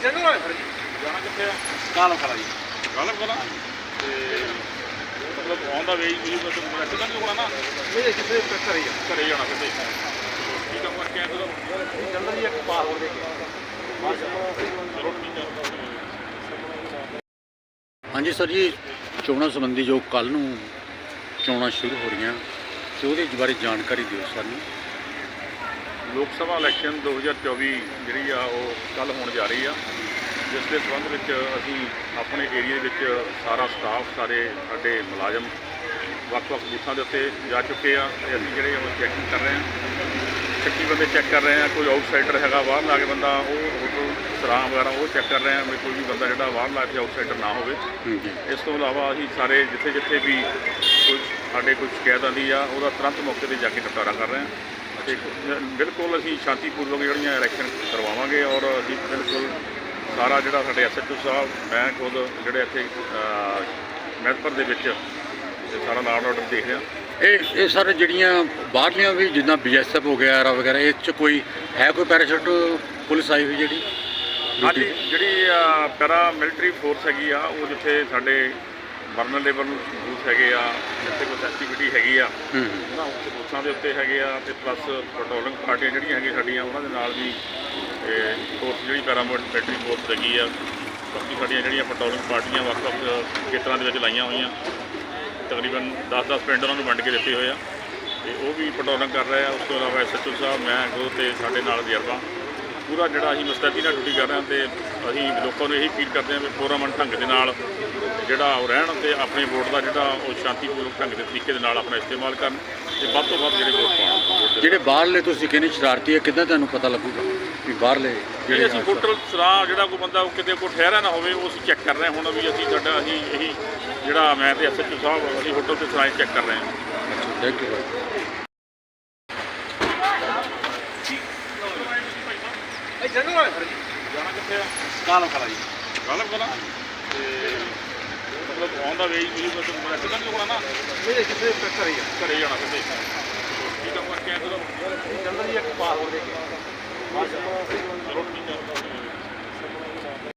ਇੱਧਰ ਨੂੰ ਆਏ ਸਰ ਜੀ ਜਾਣਾ ਕਿੱਥੇ ਆ? ਕਾਲਮ ਖੜਾ ਜੀ। ਗਲਤ ਬੋਲਾ ਤੇ ਮਤਲਬ ਆਨ ਦਾ ਵੇ ਤੁਸੀਂ ਮਤਲਬ ਮੈਂ ਕਿਦਾਂ ਨਹੀਂ ਹੋਣਾ ਨਾ? ਮੇਰੇ ਕਿਸੇ ਟੱਕਰ ਹੀ ਆ। ਘਰੇ ਜਾਣਾ ਸਿੱਧੇ ਕੀ ਕੰਮ ਕਰਕੇ ਆਏ ਤੁਸੀਂ ਜਲਦੀ ਜੀ ਇੱਕ ਪਾਸਪੋਰਟ ਦੇ ਕੇ ਚਲੋ ਠੀਕ ਆ ਹਾਂਜੀ ਸਰ ਜੀ ਚੋਣਾਂ ਸੰਬੰਧੀ ਜੋ ਕੱਲ ਨੂੰ ਚੋਣਾਂ ਸ਼ੁਰੂ ਹੋ ਰਹੀਆਂ ਤੇ ਉਹਦੇ ਬਾਰੇ ਜਾਣਕਾਰੀ ਦਿਓ ਸਾਨੂੰ ਲੋਕ ਸਭਾ ਇਲੈਕਸ਼ਨ 2024 ਜਿਹੜੀ ਆ ਉਹ ਕੱਲ ਹੋਣ ਜਾ ਰਹੀ ਆ। ਜਿਸ ਦੇ ਸੰਬੰਧ ਵਿੱਚ ਅਸੀਂ ਆਪਣੇ ਏਰੀਆ ਵਿੱਚ ਸਾਰਾ ਸਟਾਫ ਸਾਰੇ ਸਾਡੇ ਮੁਲਾਜ਼ਮ ਵੱਖ-ਵੱਖ ਬੂਥਾਂ ਦੇ ਉੱਤੇ ਜਾ ਚੁੱਕੇ ਆ ਤੇ ਅਸੀਂ ਜਿਹੜੇ ਉਹ ਚੈਕਿੰਗ ਕਰ ਰਹੇ ਹਾਂ ਛੱਤੀ ਬੰਦੇ ਚੈੱਕ ਕਰ ਰਹੇ ਆ ਕੋਈ ਆਊਟਸਾਈਡਰ ਹੈਗਾ ਬਾਹਰ ਲਾ ਕੇ ਬੰਦਾ ਉਹ ਹੋਟਲ ਸਰਾਂ ਵਗੈਰਾ ਉਹ ਚੈੱਕ ਕਰ ਰਹੇ ਆ ਵੀ ਕੋਈ ਵੀ ਬੰਦਾ ਜਿਹੜਾ ਬਾਹਰ ਲਾ ਕੇ ਆਊਟਸਾਈਡਰ ਨਾ ਹੋਵੇ। ਇਸ ਤੋਂ ਇਲਾਵਾ ਅਸੀਂ ਸਾਰੇ ਜਿੱਥੇ ਜਿੱਥੇ ਵੀ ਕੋਈ ਸਾਡੇ ਕੋਈ ਸ਼ਿਕਾਇਤ ਆਉਂਦੀ ਆ ਉਹਦਾ ਤੁਰੰਤ ਮੌਕੇ ਤੇ ਜਾ ਕੇ ਨਿਪਟਾਰਾ ਕਰ ਰਹੇ ਹਾਂ ਤੇ ਬਿਲਕੁਲ ਅਸੀਂ ਸ਼ਾਂਤੀਪੂਰਵਕ ਜਿਹੜੀਆਂ ਇਲੈਕਸ਼ਨ ਕਰਵਾਵਾਂਗੇ ਔਰ ਅਸੀਂ ਬਿਲਕੁਲ ਸਾਰਾ ਜਿਹੜਾ ਸਾਡੇ ਐਸਐਚਓ ਸਾਹਿਬ ਮੈਂ ਖੁਦ ਜਿਹੜੇ ਇੱਥੇ ਮਹਿਤਪੁਰ ਦੇ ਵਿੱਚ ਸਾਰਾ ਲਾਅ ਆਰਡਰ ਦੇਖ ਰਿਹਾ ਇਹ ਇਹ ਸਰ ਜਿਹੜੀਆਂ ਬਾਹਰਲੀਆਂ ਵੀ ਜਿੱਦਾਂ ਬੀਐਸਐਫ ਹੋ ਗਿਆ ਐਰਾ ਵਗੈਰਾ ਇਹ ਚ ਕੋਈ ਹੈ ਕੋਈ ਪੈਰਾਸ਼ੂਟ ਪੁਲਿਸ ਆਈ ਹੋਈ ਜਿਹੜੀ ਹਾਂਜੀ? ਜਿਹੜੀ ਪੈਰਾ ਮਿਲਟਰੀ ਫੋਰਸ ਹੈਗੀ ਆ ਉਹ ਜਿੱਥੇ ਸਾਡੇ ਵਰਨਲ ਲੇਬਲ ਬੂਥ ਹੈਗੇ ਆ ਜਿੱਥੇ ਕੋਈ ਐਕਟੀਵਿਟੀ ਹੈਗੀ ਆ ਉਹਨਾਂ ਉੱਤੇ ਬੂਥਾਂ ਦੇ ਉੱਤੇ ਹੈਗੇ ਆ ਤੇ ਪਲੱਸ ਪੈਟਰੋਲਿੰਗ ਪਾਰਟੀਆਂ ਜਿਹੜੀਆਂ ਹੈਗੀਆਂ ਸਾਡੀਆਂ ਉਹਨਾਂ ਦੇ ਨਾਲ ਵੀ ਫੋਰਸ ਜਿਹੜੀ ਪੈਰਾਮਿਲਟਰੀ ਫੋਰਸ ਹੈਗੀ ਆ, ਬਾਕੀ ਸਾਡੀਆਂ ਜਿਹੜੀਆਂ ਪੈਟਰੋਲਿੰਗ ਪਾਰਟੀਆਂ ਵੱਖ-ਵੱਖ ਖੇਤਰਾਂ ਦੇ ਵਿੱਚ ਲਾਈਆਂ ਹੋਈਆਂ। ਤਕਰੀਬਨ 10-10 ਪਿੰਡ ਉਹਨਾਂ ਨੂੰ ਵੰਡ ਕੇ ਦਿੱਤੇ ਹੋਏ ਆ। ਤੇ ਉਹ ਵੀ ਪੈਟਰੋਲਿੰਗ ਕਰ ਰਹੇ ਆ। ਉਸ ਤੋਂ ਇਲਾਵਾ ਐਸਐਚਓ ਸਾਹਿਬ, ਮੈਂ ਖੁਦ ਤੇ ਸਾਡੇ ਨਾਲ ਤਜਰਬਾ। ਪੂਰਾ ਜਿਹੜਾ ਅਸੀਂ ਮੁਸਤੈਦੀ ਨਾਲ ਡਿਊਟੀ ਕਰ ਰਹੇ ਹਾਂ ਤੇ ਅਸੀਂ ਲੋਕਾਂ ਨੂੰ ਇਹੀ ਅਪੀਲ ਕਰਦੇ ਹਾਂ ਵੀ ਪੁਰਅਮਨ ਢੰਗ ਦੇ ਨਾਲ ਜਿਹੜਾ ਉਹ ਰਹਿਣ ਤੇ ਆਪਣੇ ਵੋਟ ਦਾ ਜਿਹੜਾ ਉਹ ਸ਼ਾਂਤੀਪੂਰਵਕ ਢੰਗ ਦੇ ਤਰੀਕੇ ਦੇ ਨਾਲ ਆਪਣਾ ਇਸਤੇਮਾਲ ਕਰਨ ਤੇ ਵੱਧ ਤੋਂ ਵੱਧ ਜਿਹੜੇ ਵੋਟ ਪਾਉਣ। ਜਿਹੜੇ ਬਾਹਰਲੇ ਤੁਸੀਂ ਕਹਿੰਦੇ ਸ਼ਰਾਰਤੀ ਹੈ ਕਿੱਦਾਂ ਤੁਹਾਨੂੰ ਪਤਾ ਲੱਗੂਗਾ ਵੀ ਬਾਹਰਲੇ ਜਿਹੜੇ ਅਸੀਂ ਹੋਟਲ ਸਰਾਂ? ਜਿਹੜਾ ਕੋਈ ਬੰਦਾ ਉਹ ਕਿਤੇ ਕੋਈ ਠਹਿਰਿਆ ਨਾ ਹੋਵੇ ਉਹ ਅਸੀਂ ਚੈੱਕ ਕਰ ਰਹੇ ਹਾਂ ਹੁਣ ਵੀ ਅਸੀਂ ਸਾਡਾ ਅਸੀਂ ਇਹੀ ਜਿਹੜਾ ਮੈਂ ਤੇ ਐਸਐਚਓ ਸਾਹਿਬ ਅਸੀਂ ਹੋਟਲ ਤੇ ਸਰਾਂ ਚੈੱਕ ਕਰ ਰਹੇ ਹਾਂ। ਥੈਂਕ ਯੂ ਜਾਣਾ ਕਿੱਥੇ ਆ ਕਾਲਮ ਜੀ ਗਲਤ ਬੋਲਾ ਤੇ ਮਤਲਬ ਆਨ ਦਾ ਵੇ ਮਤਲਬ ਮੈਂ ਕਿਦਾਂ ਨਹੀਂ ਹੋਣਾ ਨਾ ਮੇਰੇ ਕਿਸੇ ਟੱਕਰ ਹੀ ਆ ਘਰੇ ਜਾਣਾ ਸਿੱਧੇ ਕੀ ਕੰਮ ਕਰਕੇ ਤੁਸੀਂ ਜਲਦੀ ਜੀ? ਇੱਕ ਪਾਸਪੋਰਟ ਦੇ ਕੇ ਚਲੋ ਠੀਕ ਆ